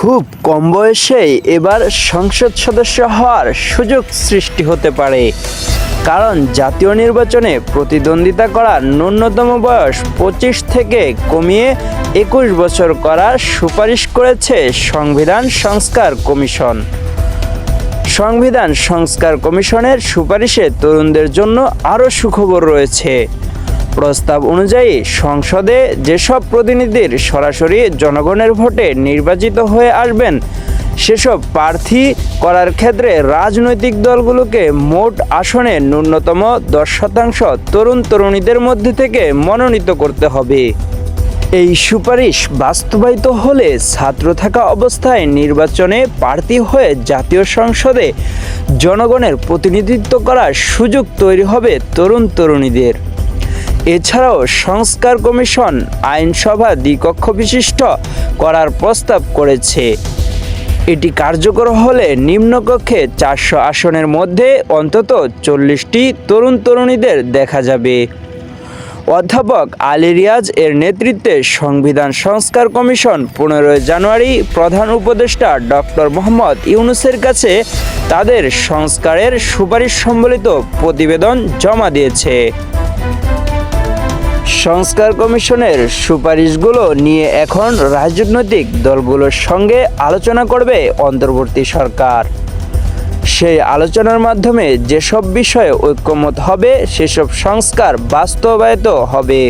খুব কম বয়সেই এবার সংসদ সদস্য হওয়ার সুযোগ সৃষ্টি হতে পারে। কারণ জাতীয় নির্বাচনে প্রতিদ্বন্দ্বিতা করার ন্যূনতম বয়স পঁচিশ থেকে কমিয়ে একুশ বছর করার সুপারিশ করেছে সংবিধান সংস্কার কমিশন। সংবিধান সংস্কার কমিশনের সুপারিশে তরুণদের জন্য আরও সুখবর রয়েছে। প্রস্তাব অনুযায়ী সংসদে যেসব প্রতিনিধির সরাসরি জনগণের ভোটে নির্বাচিত হয়ে আসবেন, সেসব প্রার্থী করার ক্ষেত্রে রাজনৈতিক দলগুলোকে মোট আসনে ন্যূনতম দশ শতাংশ তরুণ তরুণীদের মধ্যে থেকে মনোনীত করতে হবে। এই সুপারিশ বাস্তবায়িত হলে ছাত্র থাকা অবস্থায় নির্বাচনে প্রার্থী হয়ে জাতীয় সংসদে জনগণের প্রতিনিধিত্ব করার সুযোগ তৈরি হবে তরুণ তরুণীদের। এছাড়াও সংস্কার কমিশন আইনসভা দ্বিকক্ষ বিশিষ্ট করার প্রস্তাব করেছে। এটি কার্যকর হলে নিম্নকক্ষে চারশো আসনের মধ্যে অন্তত চল্লিশটি তরুণ তরুণীদের দেখা যাবে। অধ্যাপক আলী রিয়াজ এর নেতৃত্বে সংবিধান সংস্কার কমিশন পনেরোই জানুয়ারি প্রধান উপদেষ্টা ডক্টর মোহাম্মদ ইউনুসের কাছে তাদের সংস্কারের সুপারিশ সম্বলিত প্রতিবেদন জমা দিয়েছে। সংস্কার কমিশনের সুপারিশগুলো নিয়ে এখন রাজনৈতিক দলগুলোর সঙ্গে আলোচনা করবে অন্তর্বর্তী সরকার। সেই আলোচনার মাধ্যমে যেসব বিষয়ে ঐক্যমত হবে, সেসব সংস্কার বাস্তবায়িত হবে।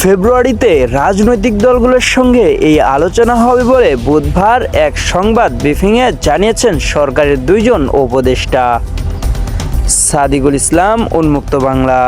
ফেব্রুয়ারিতে রাজনৈতিক দলগুলোর সঙ্গে এই আলোচনা হবে বলে বুধবার এক সংবাদ ব্রিফিংয়ে জানিয়েছেন সরকারের দুইজন উপদেষ্টা। সাদিকুল ইসলাম, উন্মুক্ত বাংলা।